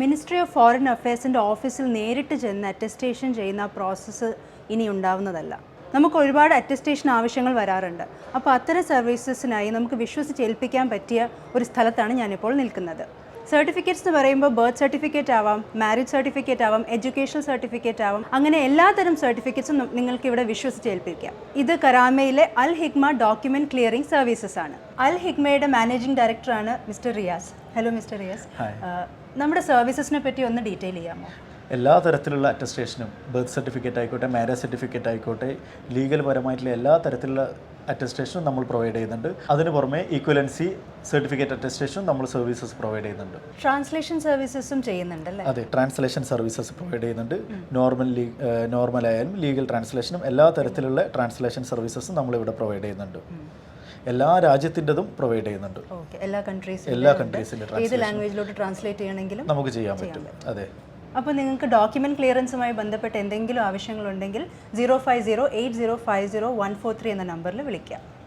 Ministry of foreign അഫയേഴ്സിന്റെ ഓഫീസിൽ നേരിട്ട് ചെന്ന് അറ്റസ്റ്റേഷൻ ചെയ്യുന്ന പ്രോസസ്സ് ഇനി ഉണ്ടാവുന്നതല്ല. നമുക്ക് ഒരുപാട് അറ്റസ്റ്റേഷൻ ആവശ്യങ്ങൾ വരാറുണ്ട്. അപ്പോൾ അത്തരം സർവീസസിനായി നമുക്ക് വിശ്വസിച്ച് ഏൽപ്പിക്കാൻ പറ്റിയ ഒരു സ്ഥലത്താണ് ഞാനിപ്പോൾ നിൽക്കുന്നത്. സർട്ടിഫിക്കറ്റ്സ് എന്ന് പറയുമ്പോൾ ബർത്ത് സർട്ടിഫിക്കറ്റ് ആവാം മാരേജ് സർട്ടിഫിക്കറ്റ് ആവാം എഡ്യൂക്കേഷൻ സർട്ടിഫിക്കറ്റ് ആവാം അങ്ങനെ എല്ലാതരം സർട്ടിഫിക്കറ്റ്സും നിങ്ങൾക്ക് ഇവിടെ വിശ്വസിച്ച് ഏൽപ്പിക്കാം. ഇത് കരാമയിലെ Al Higma document clearing services ആണ്. അൽ ഹിഗ്മയുടെ മാനേജിംഗ് ഡയറക്ടറാണ് Mister Riyas. Hello Mister Riyas. നമ്മുടെ സർവീസസിനെ പറ്റി ഒന്ന് ഡീറ്റെയിൽ ചെയ്യാമോ? എല്ലാ തരത്തിലുള്ള അറ്റസ്റ്റേഷനും ബർത്ത് സർട്ടിഫിക്കറ്റ് ആയിക്കോട്ടെ മാരേജ് സർട്ടിഫിക്കറ്റ് ആയിക്കോട്ടെ ലീഗൽ പരമായിട്ടുള്ള എല്ലാ തരത്തിലുള്ള അറ്റസ്റ്റേഷനും നമ്മൾ പ്രൊവൈഡ് ചെയ്യുന്നുണ്ട്. അതിന് പുറമെ ഈക്വലൻസി സർട്ടിഫിക്കറ്റ് അറ്റസ്റ്റേഷൻ നമ്മൾ സർവീസസ് പ്രൊവൈഡ് ചെയ്യുന്നുണ്ട്. ട്രാൻസ്ലേഷൻ സർവീസസും ചെയ്യുന്നുണ്ടല്ലേ? അതെ ട്രാൻസ്ലേഷൻ സർവീസസ് പ്രൊവൈഡ് ചെയ്യുന്നുണ്ട്. നോർമൽ നോർമൽ ആയാലും ലീഗൽ ട്രാൻസ്ലേഷനും എല്ലാ തരത്തിലുള്ള ട്രാൻസ്ലേഷൻ സർവീസസും നമ്മൾ ഇവിടെ പ്രൊവൈഡ് ചെയ്യുന്നുണ്ട്. എല്ലാ രാജ്യത്തിന്റെതും പ്രൊവൈഡ് ചെയ്യുന്നുണ്ട്. ഓക്കേ എല്ലാ കൺട്രീസിലും എല്ലാ കൺട്രീസിലും ഏത് ലാംഗ്വേജിലോട്ട് ട്രാൻസ്ലേറ്റ് ചെയ്യണമെങ്കിലും നമുക്ക് ചെയ്യാൻ പറ്റും. അതെ. അപ്പോൾ നിങ്ങൾക്ക് ഡോക്യുമെന്റ് ക്ലിയറൻസുമായി ബന്ധപ്പെട്ട് എന്തെങ്കിലും ആവശ്യങ്ങളുണ്ടെങ്കിൽ zero five zero eight zero five zero one four three എന്ന നമ്പറിൽ വിളിക്കാം.